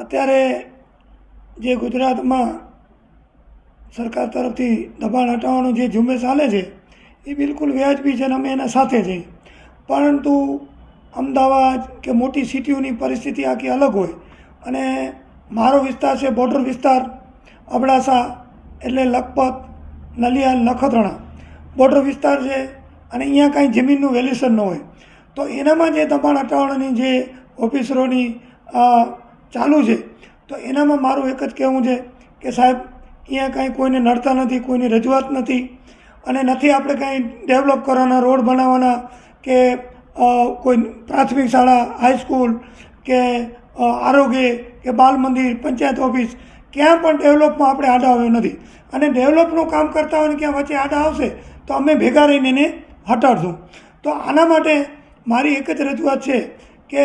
અત્યારે જે ગુજરાતમાં સરકાર તરફથી દબાણ હટાવવાનું જે ઝુંબેશ ચાલે છે, એ બિલકુલ વ્યાજબી છે અને અમે એના સાથે છીએ પરંતુ અમદાવાદ કે મોટી સિટીઓની પરિસ્થિતિ આખી અલગ હોય અને મારો વિસ્તાર છે બોર્ડર વિસ્તાર, અબડાસા એટલે લખપત, નલિયા, નખત્રાણા. બોર્ડર વિસ્તાર છે અને અહીંયા કાંઈ જમીનનું વેલ્યુશન ન હોય. તો એનામાં જે દબાણ હટાવવાની જે ઓફિસરોની ચાલુ છે. તો એનામાં મારું એક જ કહેવું છે કે સાહેબ, અહીંયા કાંઈ કોઈને નડતા નથી, કોઈની રજૂઆત નથી અને નથી આપણે કાંઈ ડેવલપ કરવાના, રોડ બનાવવાના કે કોઈ પ્રાથમિક શાળા હાઈસ્કૂલ કે આરોગ્ય કે બાલ મંદિર, પંચાયત ઓફિસ ક્યાં પણ ડેવલપમાં આપણે આડા આવ્યો નથી. અને ડેવલપનું કામ કરતા હોય ને ક્યાં વચ્ચે આડા આવશે, તો અમે ભેગા રહીને એને હટાડશું. તો આના માટે મારી એક જ રજૂઆત છે કે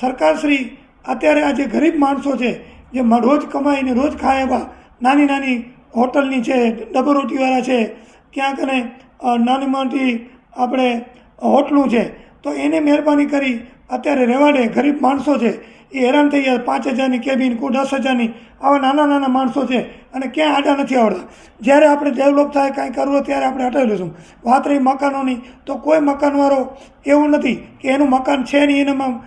સરકારશ્રી અત્યારે આ જે ગરીબ માણસો છે, જે રોજ કમાઈને રોજ ખાય એવા નાની નાની હોટલની છે ડબલ રોટીવાળા છે, ક્યાંક અને નાની મોટી આપણે હોટલું છે, તો એને મહેરબાની કરી અત્યારે રેવાડે ગરીબ માણસો છે, એ હેરાન થઈ ગયા, પાંચ હજારની કેબિન કોઈ દસ હજારની, આવા નાના નાના માણસો છે, અને ક્યાંય આડા નથી આવડતા. જ્યારે આપણે ડેવલપ થાય, કાંઈ કરવું ત્યારે આપણે હટાવી લઈશું. વાત રહી મકાનોની, તો કોઈ મકાનવાળો એવું નથી કે એનું મકાન છે નહીં, એનામાં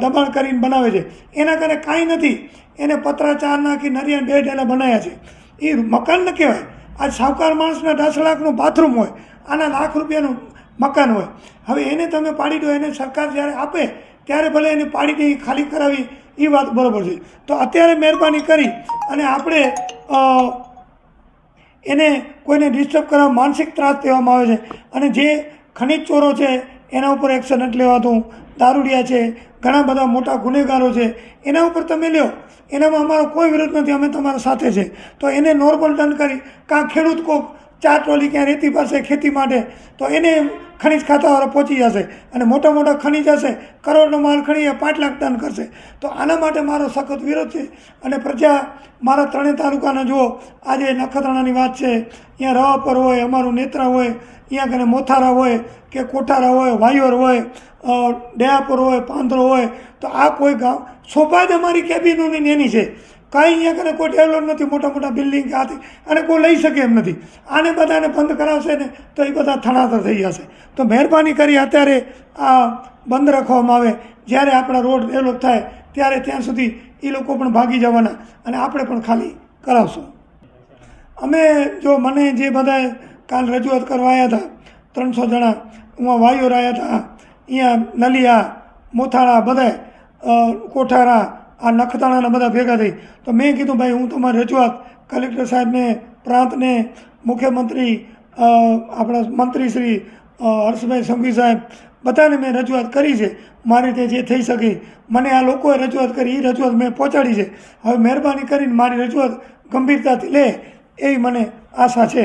દબાણ કરીને બનાવે છે. એના કારણે કાંઈ નથી. એને પતરા ચાર નાખી નરિયા બે ડેલા બનાવ્યા છે. એ મકાન ન કહેવાય. આ સાવકાર માણસના દસ લાખનું બાથરૂમ હોય. આના લાખ રૂપિયાનું મકાન હોય. હવે એને તમે પાડી દો, એને સરકાર જ્યારે આપે, ત્યારે ભલે એને પાડી દે ખાલી કરાવી, એ વાત બરાબર છે. તો અત્યારે મહેરબાની કરી અને આપણે એને કોઈને ડિસ્ટર્બ કરવા માનસિક ત્રાસ દેવામાં આવે છે. અને જે ખનિજ ચોરો છે, એના ઉપર એક્શન નથી લેવાતું દારૂડિયા છે ઘણા બધા મોટા ગુનેગારો છે. એના ઉપર તમે લ્યો. એનામાં અમારો કોઈ વિરોધ નથી. અમે તમારા સાથે છે. તો એને નોર્મલ દંડ કરી. કાં ખેડૂત કોક ચાર ટોલી ક્યાં રેતી પાસે ખેતી માટે. તો એને ખનિજ ખાતાવાળા પહોંચી જશે અને મોટા મોટા ખનીજ હશે, કરોડનો માલ ખણીએ પાંચ લાખ ટન કરશે. તો આના માટે મારો સખત વિરોધ છે અને પ્રજા મારા ત્રણેય તાલુકાના જુઓ, આજે નખત્રાણાની વાત છે, અહીંયા રવાપર હોય, અમારું નેત્રા હોય, અહીંયા કને મોથારા હોય, કે કોઠારા હોય, વાયોર હોય ડેયાપુર હોય, પાંદરો હોય, તો આ કોઈ ગામ શોભા જ અમારી કેબિનોની નેની છે. કાંઈ અહીંયા કને કોઈ ડેવલપ નથી, મોટા મોટા બિલ્ડિંગ કે આથી, અને કોઈ લઈ શકે એમ નથી. આને બધાને બંધ કરાવશે ને, તો એ બધા થણાતર થઈ જશે. તો મહેરબાની કરી અત્યારે આ બંધ રાખવામાં આવે. જ્યારે આપણા રોડ ડેવલપ થાય, ત્યારે ત્યાં સુધી એ લોકો પણ ભાગી જવાના અને આપણે પણ ખાલી કરાવશું. અમે જો મને જે બધા કાલ રજૂઆત કરવા આવ્યા હતા, ત્રણસો જણા, હું વાયુર આવ્યા હતા, અહીંયા નલિયા, મોથાળા બધા કોઠારા આ નખતાણાના બધા ભેગા થઈ. તો મેં કીધું, ભાઈ, હું તમારી રજૂઆત કલેક્ટર સાહેબને, પ્રાંતને, મુખ્યમંત્રી આપણા મંત્રી શ્રી હર્ષભાઈ સંઘવી સાહેબ, બધાને મેં રજૂઆત કરી છે. મારી રીતે જે થઈ શકે, મને આ લોકોએ રજૂઆત કરી એ રજૂઆત મેં પહોંચાડી છે. હવે મહેરબાની કરીને મારી રજૂઆત ગંભીરતાથી લે, એવી મને આશા છે.